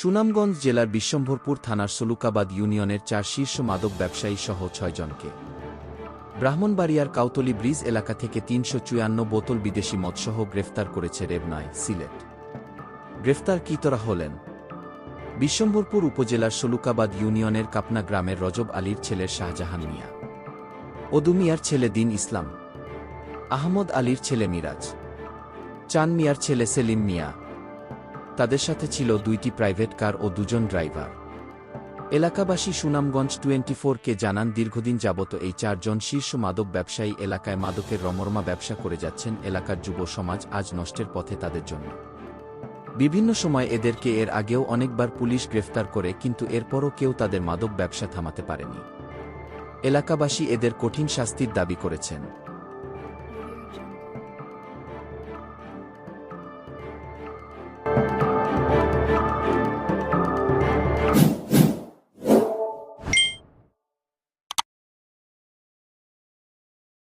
সুনামগঞ্জ জেলার বিশ্বম্ভরপুর থানার সলুকাবাদ ইউনিয়নের চার শীর্ষ মাদক ব্যবসায়ী সহ ছয়জনকে ব্রাহ্মণবাড়িয়ার কাউতলি ব্রিজ এলাকা থেকে তিনশো চুয়ান্ন বোতল বিদেশি মদসহ গ্রেফতার করেছে রেবনায় সিলেট। গ্রেফতার কিতরা হলেন বিশ্বম্ভরপুর উপজেলার সলুকাবাদ ইউনিয়নের কাপনা গ্রামের রজব আলীর ছেলে শাহজাহান মিয়া ওদু মিয়ার ছেলে দিন ইসলাম, আহমদ আলীর ছেলে মিরাজ, চান মিয়ার ছেলে সেলিম মিয়া তাদের সাথে ছিল দুইটি প্রাইভেট কার ও দুজন ড্রাইভার। এলাকাবাসী সুনামগঞ্জ টোয়েন্টি ফোরকে জানান, দীর্ঘদিন যাবত এই চারজন শীর্ষ মাদক ব্যবসায়ী এলাকায় মাদকের রমরমা ব্যবসা করে যাচ্ছেন, এলাকার যুব সমাজ আজ নষ্টের পথে তাদের জন্য। বিভিন্ন সময় এদেরকে এর আগেও অনেকবার পুলিশ গ্রেফতার করে, কিন্তু এরপরও কেউ তাদের মাদক ব্যবসা থামাতে পারেনি। এলাকাবাসী এদের কঠিন শাস্তির দাবি করেছেন।